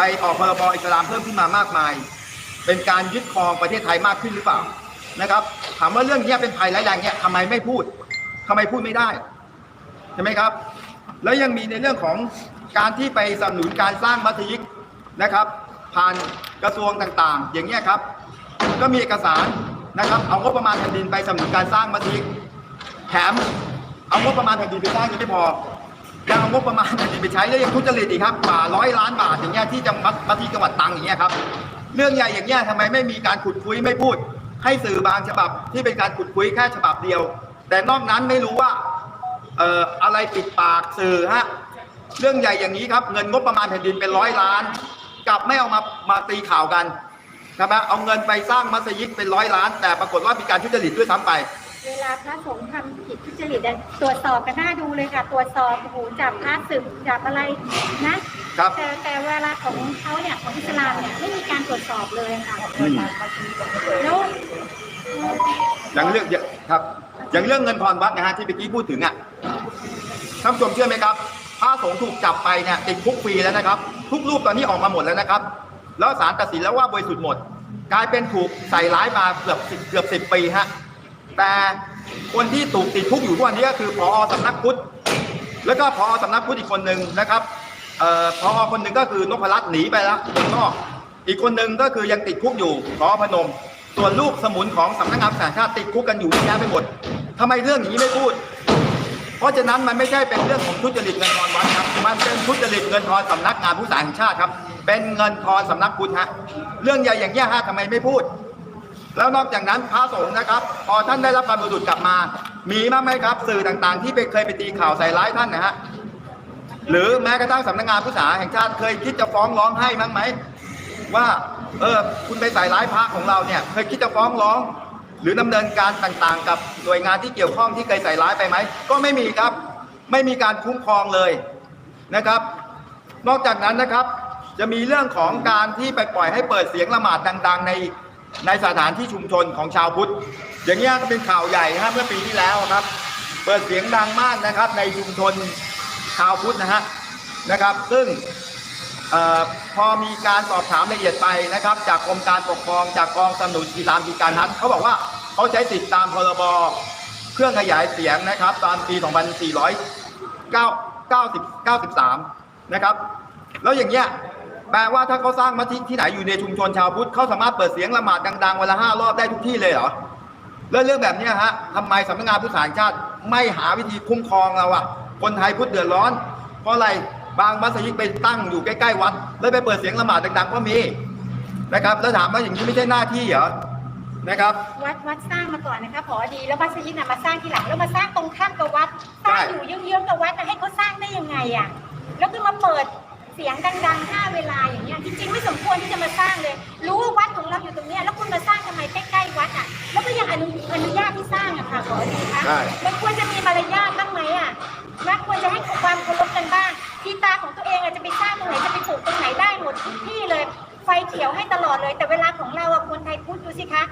ไปออกพรบอิสลามเพิ่มขึ้นมามากมาย เป็นการยึดครองประเทศไทยมากขึ้นหรือเปล่านะครับ ถามว่าเรื่องนี้เป็นภัยร้ายแรงเนี่ยทำไมไม่พูดทำไมพูดไม่ได้ใช่ไหมครับ แล้วยังมีในเรื่องของการที่ไปสนับสนุนการสร้างมัสยิดนะครับ ผ่านกระทรวงต่างๆ อย่างเงี้ยครับ ก็มีเอกสารนะครับ เอางบประมาณแผ่นดินไปสนับสนุนการสร้างมัสยิดแถมเอางบประมาณแผ่นดินไปสร้างยังไม่พอ ยังเอางบประมาณแผ่นดินไปใช้แล้วยังทุจริตอีกครับกว่าร้อยล้านบาทอย่างเงี้ยที่จังหวัดมัสยิดจังหวัดตรังอย่างเงี้ยครับ เรื่องใหญ่อย่างเงี้ยทำไมไม่มีการขุดคุยไม่พูด ให้สื่อบางฉบับที่เป็นการขุดคุยแค่ฉบับเดียว แต่นอกนั้นไม่รู้ว่าเอ่ออะไรปิดปากสื่อฮะเรื่องใหญ่อย่างนี้ครับ เงินงบประมาณแผ่นดินเป็นร้อยล้าน กลับไม่เอามามาตีข่าวกันนะครับเอาเงินไปสร้างมัสยิดเป็นร้อยล้าน แต่ปรากฏว่ามีการทุจริตด้วยซ้ำไป เวลาพระสงฆ์ทำ ผิดทุจริตอะตรวจสอบกันหน้าดูเลยค่ะ ตรวจสอบโอ้โหจับพระสึกจับอะไรนะครับ แต่แต่เวลาของเขาเนี่ยของอิสลามเนี่ยไม่มีการตรวจสอบเลยค่ะอืม แล้วอย่างเรื่องเยอะครับอย่างเรื่องเงินทอนวัดนะฮะที่เมื่อกี้พูดถึงอะท่านผู้ชมเชื่อไหมครับพระสงฆ์ถูกจับไปเนี่ยติดคุกฟรีแล้วนะครับ ทุกรูปตอนนี้ออกมาหมดแล้วนะครับ แล้วศาลตัดสินแล้วว่าบริสุทธิ์หมด กลายเป็นถูกใส่ร้ายมาเกือบ10เกือบสิบปีฮะแต่ คนที่ถูกติดคุกอยู่ทุกวันนี้ก็คือพอสำนักพุทธแล้วก็พอสำนักพุทธอีกคนหนึ่งนะครับออพอคนหนึ่งก็คือนพรัตน์หนีไปแล้วคนนอก อีกคนหนึ่งก็คือยังติดคุกอยู่พอพนม ส่วนลูกสมุนของสำนักงานสาชาติติดคุกกันอยู่เยอะแยะไปหมดทำไมเรื่องอย่างนี้ไม่พูด เพราะฉะนั้นมันไม่ใช่เป็นเรื่องของทุจริตเงินทอนวัดครับมันเป็นทุจริตเงินทอนสำนักงานผู้สาแห่งชาติครับ เป็นเงินทอนสำนักพุทธฮะเรื่องใหญ่อย่างนี้ฮะทำไมไม่พูด แล้วนอกจากนั้นพระสงฆ์นะครับ พอท่านได้รับการบรรลุกลับมา มีบ้างไหมครับ สื่อต่างๆ ที่ไปเคยไปตีข่าวใส่ร้ายท่านนะฮะหรือแม้กระทั่งสำนักงานผู้สาแห่งชาติเคยคิดจะฟ้องร้องให้มั้งไหมว่าเออคุณไปใส่ร้ายพระของเราเนี่ยเคยคิดจะฟ้องร้อง หรือดำเนินการต่างๆ กับหน่วยงานที่เกี่ยวข้องที่เคยใส่ร้ายไปไหมก็ไม่มีครับ ไม่มีการคุ้มครองเลยนะครับ นอกจากนั้นนะครับ จะมีเรื่องของการที่ไปปล่อยให้เปิดเสียงละหมาดดัง ๆ ใน ในสถานที่ชุมชนของชาวพุทธ อย่างเงี้ยก็เป็นข่าวใหญ่ฮะเมื่อปีที่แล้วครับ เปิดเสียงดังมากนะครับ ในชุมชนชาวพุทธนะฮะนะครับ ซึ่งเออพอมีการสอบถามละเอียดไปนะครับ จากกรมการปกครองจากกองสนุนอิสลามกิจการนัดเขาบอกว่าเขาใช้สิทธิตามพรบเครื่องขยายเสียงนะครับ ตอนปี 2493 นะครับ แล้วอย่างเงี้ย แปลว่าถ้าเขาสร้างมัสยิดที่ไหนอยู่ในชุมชนชาวพุทธเขาสามารถเปิดเสียงละหมาดดังๆวันละห้ารอบได้ทุกที่เลยเหรอแล้วเรื่องแบบเนี้ยฮะทำไมสำนักงานผู้สาแห่งชาติไม่หาวิธีคุ้มครองเราอะคนไทยพุทธเดือดร้อน เพราะอะไรบางมัสยิดไปตั้งอยู่ใกล้ๆวัด แล้วไปเปิดเสียงละหมาดดังๆก็มีนะครับ แล้วถามว่าอย่างนี้ไม่ใช่หน้าที่เหรอนะครับวัดวัดสร้างมาก่อนนะคะพอดีแล้วมัสยิดน่ะมาสร้างทีหลังแล้วมาสร้างตรงข้ามกับวัดสร้างอยู่เยื้องๆกับวัดนะให้เขาสร้างได้ยังไงอะแล้วก็มาเปิด เสียงดังๆห้าเวลาอย่างเงี้ยจริงๆไม่สมควรที่จะมาสร้างเลย รู้ว่าวัดของเราอยู่ตรงเนี้ยแล้วคุณมาสร้างทำไมใกล้ๆวัดอะแล้วก็ยังอนุอนุญาตที่สร้างอะค่ะขอดีคะใช่ มันควรจะมีมารยาทบ้างไหมอะนะควรจะให้ความเคารพกันบ้างที่ตาของตัวเองอะจะไปสร้างตรงไหนจะไปปลูกตรงไหนได้หมดทุกที่เลย ไฟเขียวให้ตลอดเลย แต่เวลาของเราอะคนไทยพุทธดูสิคะ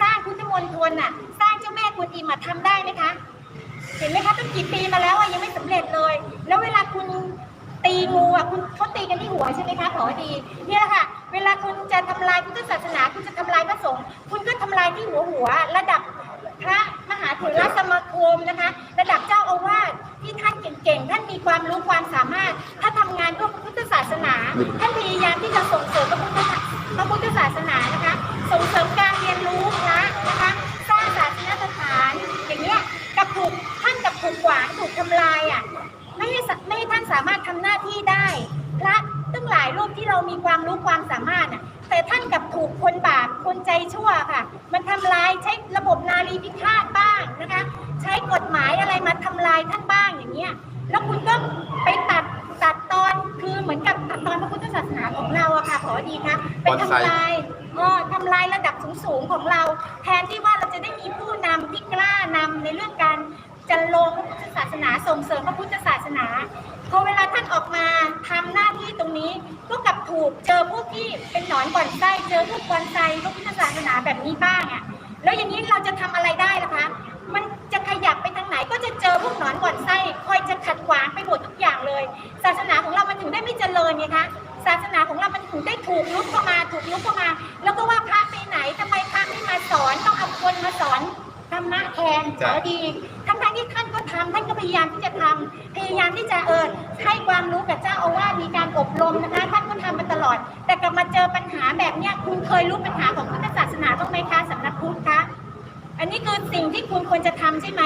สร้างพุทธมณฑลน่ะสร้างเจ้าแม่กวนอิมอะทำได้ไหมคะ เห็นไหมคะตั้งกี่ปีมาแล้วอะยังไม่สำเร็จเลย แล้วเวลาคุณ ตีงูอะคุณเขาตีกันที่หัวใช่ไหมคะขอดีเนี่ยแหละค่ะ เวลาคุณจะทำลายพุทธศาสนา คุณจะทำลายพระสงฆ์คุณก็ทำลายที่หัวหัว ระดับพระมหาเถรสมาคมนะคะ ระดับเจ้าอาวาสที่ท่านเก่งๆท่านมีความรู้ความสามารถ ถ้าทำงานเพื่อพระพุทธศาสนาท่านพยายามที่จะส่งเสริม กลับถูกคนบาปคนใจชั่วค่ะ มันทำลายใช้ระบบนารีพิฆาตบ้างนะคะ ใช้กฎหมายอะไรมาทำลายท่านบ้างอย่างเงี้ยแล้วคุณก็ไปตัดตัดตอนคือเหมือนกับตัดตอนพระพุทธศาสนาของเราอะค่ะขอดีคะไปทำลายเออทำลายระดับสูงๆของเรา แทนที่ว่าเราจะได้มีผู้นำที่กล้านำในเรื่องการจันโลงพระพุทธศาสนาส่งเสริมพระพุทธศาสนาพ พอเวลาท่านออกมาทำหน้าที่ตรงนี้ก็กลับถูกเจอพวกที่เป็นหนอนก่อนไส้เจอพวกก่อนไส้พวกพุทธศาสนาแบบนี้บ้างอะแล้วอย่างนี้เราจะทำอะไรได้ล่ะคะมันจะขยับไปทางไหนก็จะเจอพวกหนอนก่อนไส้คอยจะขัดขวางไปหมดทุกอย่างเลย ศาสนาของเรามันถึงได้ไม่เจริญไงคะศาสนาของเรามันถึงได้ถูกลุกเข้ามาถูกลุกเข้ามา แล้วก็ว่าพระไปไหนทำไมพระไม่มาสอนต้องเอาคนมาสอนธรรมะแทนเสียดีทั้งๆที่ำท่านก็พยายามที่จะทำพยายามที่จะเออให้ความรู้กับเจ้าอาวาสมีการอบรมนะคะ ท่านก็ทำมาตลอด แต่กลับมาเจอปัญหาแบบเนี้ยคุณเคยรู้ปัญหาของพุทธศาสนาบ้างไหมคะสำนักพุทธคะอันนี้คือสิ่งที่คุณควรจะทำใช่ไหม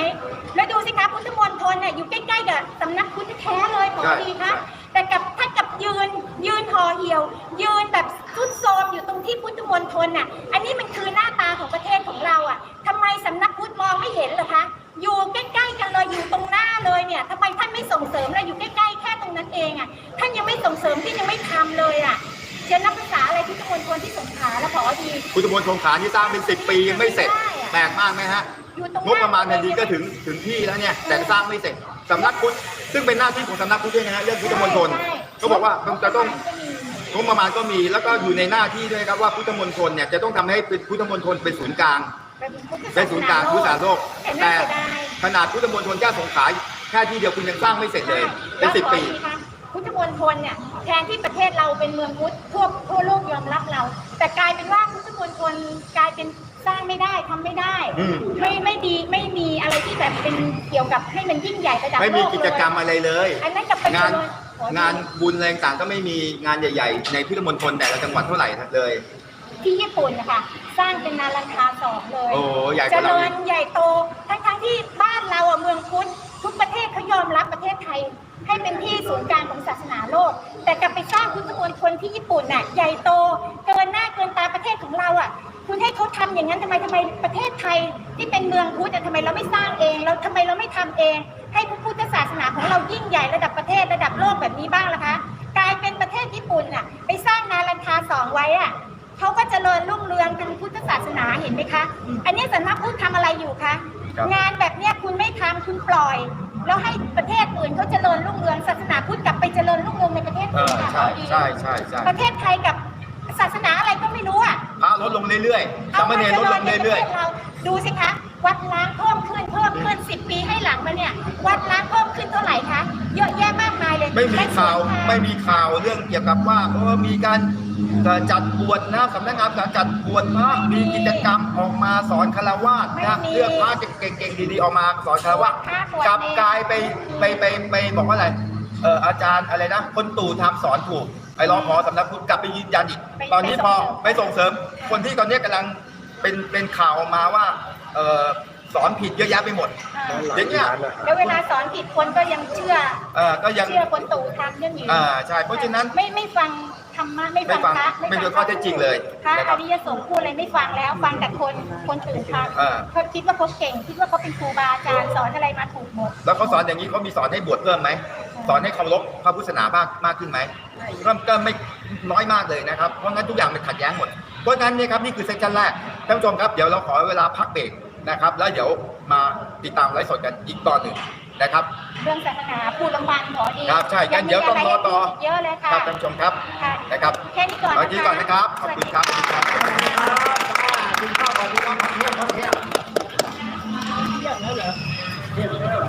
แล้วดูสิคะพุทธมณฑลเนี่ยอยู่ใกล้ๆกับสำนักพุทธแท้เลยหมอใช่ดีคะแต่กับถ้ากับยืนยืนห่อเหี่ยว ยืนแบบทุดโทรมอยู่ตรงที่พุทธมณฑลน่ะ อันนี้มันคือหน้าตาของประเทศของเราอะทำไมสำนักพุทธมองไม่เห็นเหรอคะ อยู่ใกล้ๆกันเลยอยู่ตรงหน้าเลยเนี่ยทำไมท่านไม่ส่งเสริมเลยอยู่ใกล้ๆแค่ตรงนั้นเองอะท่านยังไม่ส่งเสริมที่ยังไม่ทำเลยอะจะนับภาษาอะไรพุทธมณฑลที่สงขลาแล้วพอดีพุทธมณฑลขานี่สร้างเป็นสิบปียังไม่เสร็จใช่อะแปลกมากไหมฮะอยู่ตรงหงน้บประมาณแผ่นดินก็ถึงถึงที่แล้วเนี่ยแต่สร้างไม่เสร็จสำนักพุทธซึ่งเป็นหน้าที่ของสำนักพุทธด้วยนะฮะเรื่องพุทธมณฑลใช่ก็บอกว่ามันจะต้องงบประมาณก็มีแล้วก็อยู่ในหน้าที่ด้วยครับว่าพุทธมณฑลเนี่ยจะต้องทำให้เป็นพุทธมณฑลเป็นศูนย์กลาง เป็นศูนย์กลางพุทธศาสนาโลก แต่แต่น่าเสียดายขนาดพุทธมณฑลแค่สงขลาแค่ที่เดียวคุณยังสร้างไม่เสร็จเลยเป็นสิบปีแล้วขออีกนะคะพุทธมณฑลเนี่ยแทนที่ประเทศเราเป็นเมืองพุทธทั่วทั่วโลกยอมรับเรา แต่กลายเป็นว่าพุทธมณฑลกลายเป็นสร้างไม่ได้ทำไม่ได้อืมไม่ไม่ดีไม่มีอะไรที่แบบเป็นเกี่ยวกับให้มันยิ่งใหญ่ระดับไม่มีโลกิจกรรมเลยอะไรเลยอันนั้นกับไปงานเจริญขอดีงานบุญอะไรต่างๆก็ไม่มีงานใหญ่ ๆ ในพุทธมณฑลแต่ละจังหวัดเท่าไหร่เลย ที่ญี่ปุ่นนะคะ สร้างเป็นนารันทาสองเลยโอ้ใหญ่กเจว่าเราริอีญกใหญ่โต ทั้งทั้งๆที่บ้านเราอะเมืองพุทธทุกประเทศเขายอมรับประเทศไทย ให้เป็นที่ศูนย์กลางของศาสนาโลก แต่กลับไปสร้างพุทธมณฑลที่ญี่ปุ่นน่ะใหญ่โตเกินหน้าเกินตาประเทศของเราอะ คุณให้เขาทำอย่างนั้นทำไมทำไมประเทศไทยที่เป็นเมืองพุทธอะทำไมเราไม่สร้างเองเราทำไมเราไม่ทำเอง ให้พระพุทธศาสนาของเรายิ่งใหญ่ระดับประเทศระดับโลกแบบนี้บ้างล่ะคะ กลายเป็นประเทศญี่ปุ่นน่ะไปสร้างนารันทาสองไว้อะ เขาก็เจริญรุ่งเรืองทางพุทธศาสนาเห็นไหมคะ อันนี้สำนักพุทธทำอะไรอยู่คะ ครับ งานแบบเนี้ยคุณไม่ทำคุณปล่อย แล้วให้ประเทศอื่นเขาเจริญรุ่งเรืองศาสนาพุทธกลับไปเจริญรุ่งเรืองในประเทศเออื่นอค่ะใช่ใช่ใช่ใช่ประเทศไทยกับศาสนาอะไรก็ไม่รู้อะ พระลดลงเรื่อยๆสามเณรลดลงเรื่อยๆเราดูสิคะ วัดล้างเพิ่มขึ้นเพิ่มขึ้นสิบปีให้หลังมาเนี่ย วัดล้างเพิ่มขึ้นเท่าไหร่คะ เยอะแยะมากมายเลยๆ ไม่มีข่าวและส่นทงไม่มีข่าวเรื่องเกี่ยวกับว่าเออมีการเอ่อ จัดบวชนะสำนักงานการจัดบวชพระมีกิจกรรมออกมาสอนคารวะนะเลือกพระเก่งๆดีๆออกมาสอนคารวะกลับกลายไปไปไปไปบอกว่าอะไรเอออาจารย์อะไรนะคนตู่ทำสอนถูกไอ้รองพอสำนักพุทธกลับไปยืนยันอีกตอนนี้พอไปส่งเสริม คนที่ตอนนี้กำลังเป็นเป็นข่าวออกมาว่าเออสอนผิดเยอะแยะไปหมดอ่าอย่างเงี้ยแล้วเวลาสอนผิดคนก็ยังเชื่อเออก็ยังเชื่อคนตู่ทำเรื่องนี้อ่าใช่เพราะฉะนั้นไม่ไม่ฟัง ธรรมะไม่ฟังไม่ฟังพระไม่ฟังข้อเท็จจริงเลยพระนะคอรับริยสงฆ์พูดอะไรไม่ฟังแล้วฟังแต่คนคนอื่นทอ่าำเขาคิดว่าเขาเก่งคิดว่าเขาเป็นครูบาอาจารย์สอนอะไรมาถูกหมด แล้วเขาสอนอย่างนี้เขามีสอนให้บวชเพิ่มไหมสอนให้เคารพพระพุทธศาสนามากมากขึ้นไหมก็ก็ไม่น้อยมากเลยนะครับเพราะงั้นทุกอย่างมันขัดแย้งหมดเพราะงั้นเนี่ยครับนี่คือเซสชั่นแรกท่านผู้ชมครับเดี๋ยวเราขอเวลาพักเบรกนะครับ แล้วเดี๋ยวมาติดตามไลฟ์สดกันอีกตอนหนึ่ง นะครับ เรื่องศาสนาพูดลำบากขอดีครับใช่งั้นเดี๋ยวต้องรอต่อ เยอะเลยค่ะครับท่านผู้ชมครับค่ะนะครับแค่นี้ก่อนเอาทีก่อนนะครับขอบคุณครับสวัสดีค่ะขอบคุณครับขอบคุณครับขอบคุณครับ